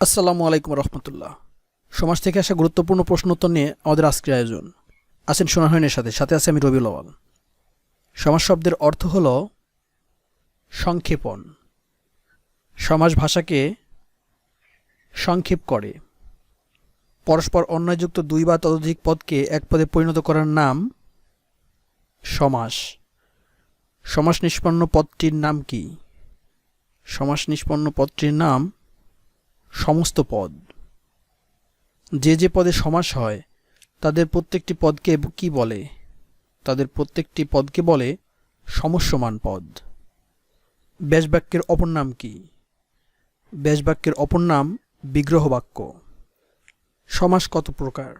আসসালামু আলাইকুম রহমতুল্লাহ। সমাজ থেকে আসা গুরুত্বপূর্ণ প্রশ্ন উত্তর নিয়ে আমাদের আজকের আয়োজন। আছেন সোনাহনের সাথে সাথে আছে আমি রবিউল আওয়াল সমাজ শব্দের অর্থ হল সংক্ষেপণ। সমাজ ভাষাকে সংক্ষেপ করে। পরস্পর অন্যায়যুক্ত দুই বা ততোধিক পদকে এক পদে পরিণত করার নাম সমাস। সমাস নিষ্পন্ন পদটির নাম কি? সমাস নিষ্পন্ন পদটির নাম সমস্ত পদ। যে যে পদে সমাস হয়, তাদের প্রত্যেকটি পদকে কি বলে? তাদের প্রত্যেকটি পদকে বলে সমস্যমান পদ। ব্যাসবাক্যের অপর নাম কি? ব্যাসবাক্যের অপর নাম বিগ্রহ বাক্য সমাস কত প্রকার?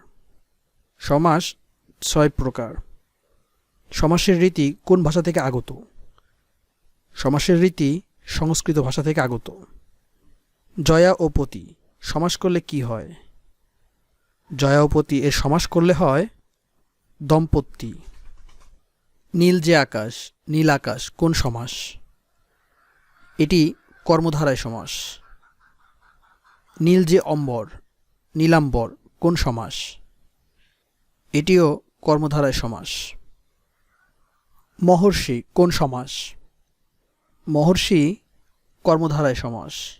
সমাস ছয় প্রকার। সমাসের রীতি কোন ভাষা থেকে আগত? সমাসের রীতি সংস্কৃত ভাষা থেকে আগত। জয়া ও পতি, সমাস করলে কি হয়? জয়া ও পতি এর সমাস করলে হয় দম্পতি। নীল যে আকাশ, নীল আকাশ, কোন সমাস? এটি কর্মধারায় সমাস। নীল যে অম্বর, নীলাম্বর, কোন সমাস? এটিও কর্মধারায় সমাস। মহর্ষি, কোন সমাস? মহর্ষি কর্মধারায় সমাস।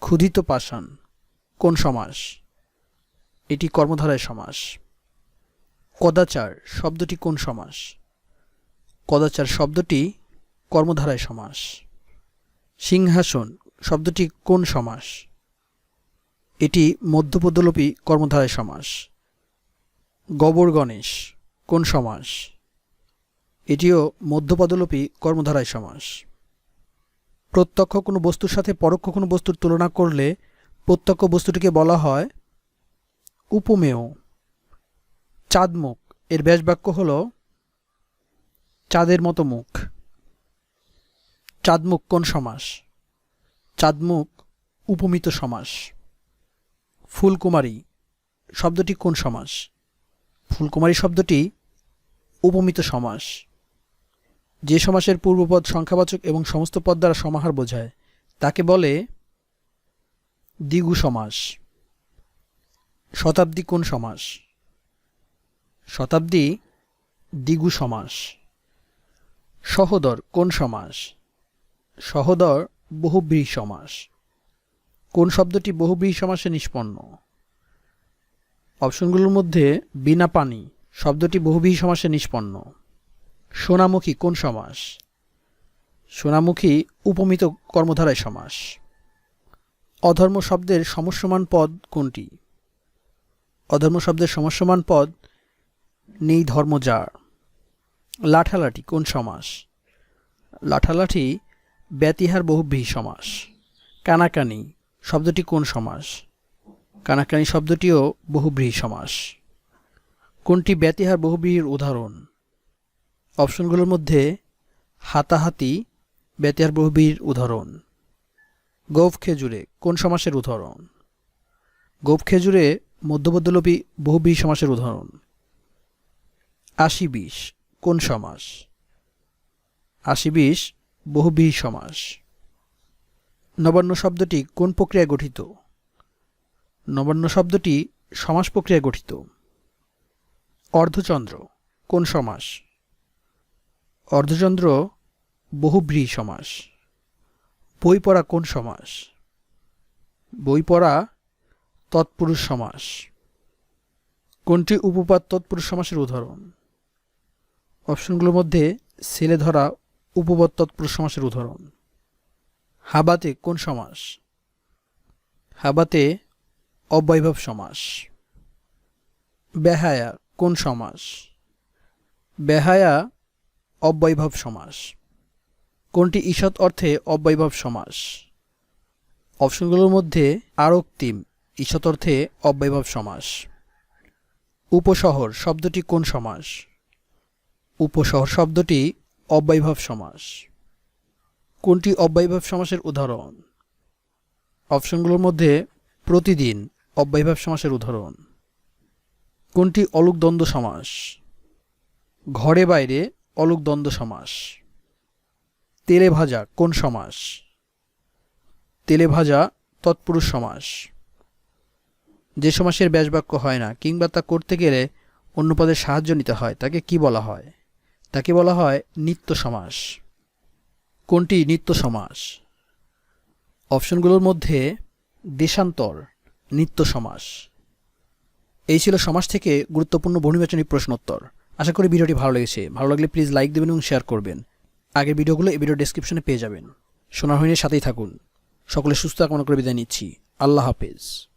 ক্ষুধিত পাষাণ, কোন সমাস? এটি কর্মধারায় সমাস। কদাচার শব্দটি কোন সমাস? কদাচার শব্দটি কর্মধারায় সমাস। সিংহাসন শব্দটি কোন সমাস? এটি মধ্যপদলোপী কর্মধারায় সমাস। গবর গণেশ কোন সমাস? এটিও মধ্যপদলোপী কর্মধারায় সমাস। প্রত্যক্ষ কোনো বস্তুর সাথে পরোক্ষ কোনো বস্তুর তুলনা করলে প্রত্যক্ষ বস্তুটিকে বলা হয় উপমেয়। চাঁদমুখ। এর ব্যাসবাক্য হল চাঁদের মতো মুখ। চাঁদমুখ কোন সমাস? চাঁদমুখ উপমিত সমাস। ফুলকুমারী। শব্দটি কোন সমাস? ফুলকুমারী শব্দটি উপমিত সমাস। যে সমাসের পূর্বপদ সংখ্যাবাচক এবং সমস্ত পদ দ্বারা সমাহার বোঝায়, তাকে বলে দ্বিগু সমাস শতাব্দী কোন সমাস? শতাব্দী দ্বিগু সমাস সহোদর কোন সমাস? সহোদর বহুব্রীহি সমাস কোন শব্দটি বহুব্রীহি সমাসে নিষ্পন্ন? অপশনগুলোর মধ্যে বিনা পানি শব্দটি বহুব্রীহি সমাসে নিষ্পন্ন। সোনামুখী কোন সমাস? সোনামুখী উপমিত কর্মধারায় সমাস। অধর্ম শব্দের সমস্যমান পদ কোনটি? অধর্ম শব্দের সমস্যমান পদ নেই ধর্ম যার লাঠালাঠি কোন সমাস? লাঠালাঠি ব্যতিহার বহুব্রীহি সমাস। কানাকানি শব্দটি কোন সমাস? কানাকানি শব্দটিও বহুব্রীহি সমাস। কোনটি ব্যতিহার বহুব্রীহির উদাহরণ? অপশনগুলোর মধ্যে হাতাহাতি ব্যতিয়ার বহুবীর উদাহরণ। গোফ খেজুরে কোন সমাসের উদাহরণ? গোফ খেজুরে মধ্যবদ্যলোপী বহুবী সমাসের উদাহরণ। আশি বিশ কোন সমাস? আশি বিশ বহুবী সমাস। নবান্ন শব্দটি কোন প্রক্রিয়ায় গঠিত? নবান্ন শব্দটি সমাস প্রক্রিয়ায় গঠিত। অর্ধচন্দ্র কোন সমাস? অর্ধচন্দ্র বহুব্রী সমাস। বই পড়া কোন সমাস? বই পড়া তৎপুরুষ সমাস। কোনটি উপপাদ তৎপুরুষ সমাসের উদাহরণ? অপশনগুলোর মধ্যে ছেলে ধরা উপপদ তৎপুরুষ সমাসের উদাহরণ। হাবাতে কোন সমাস? হাবাতে অবৈভব সমাস। বেহায়া কোন সমাস? বেহায়া অব্যয়ভাব সমাস। কোনটি ঈষৎ অর্থে অব্যয়ভাব সমাস? অপশনগুলোর মধ্যে আরক্তিম ঈষৎ অর্থে অব্যয়ভাব সমাস। উপশহর শব্দটি কোন সমাস? উপশহর শব্দটি অব্যয়ভাব সমাস। কোনটি অব্যয়ভাব সমাসের উদাহরণ? অপশনগুলোর মধ্যে প্রতিদিন অব্যয়ভাব সমাসের উদাহরণ। কোনটি অলুক দ্বন্দ্ব সমাস? ঘরে বাইরে অলুক দ্বন্দ্ব সমাস। তেলে ভাজা কোন সমাস? তেলে ভাজা তৎপুরুষ সমাস। যে সমাসের ব্যাসবাক্য হয় না, কিংবা তা করতে গেলে অন্য পদের সাহায্য নিতে হয়, তাকে কি বলা হয়? তাকে বলা হয় নিত্য সমাস। কোনটি নিত্য সমাস? অপশনগুলোর মধ্যে দেশান্তর, নিত্য সমাস। এই ছিল সমাস থেকে গুরুত্বপূর্ণ বহুনির্বাচনী প্রশ্নোত্তর। আশা করি ভিডিওটি ভালো লেগেছে। ভালো লাগলে প্লিজ লাইক দেবেন এবং শেয়ার করবেন। আগের ভিডিওগুলো এই ভিডিও ডেসক্রিপশনে পেয়ে যাবেন। সোনার হইনের সাথেই থাকুন। সকলে সুস্থ কামনা করে বিদায় নিচ্ছি। আল্লাহ হাফেজ।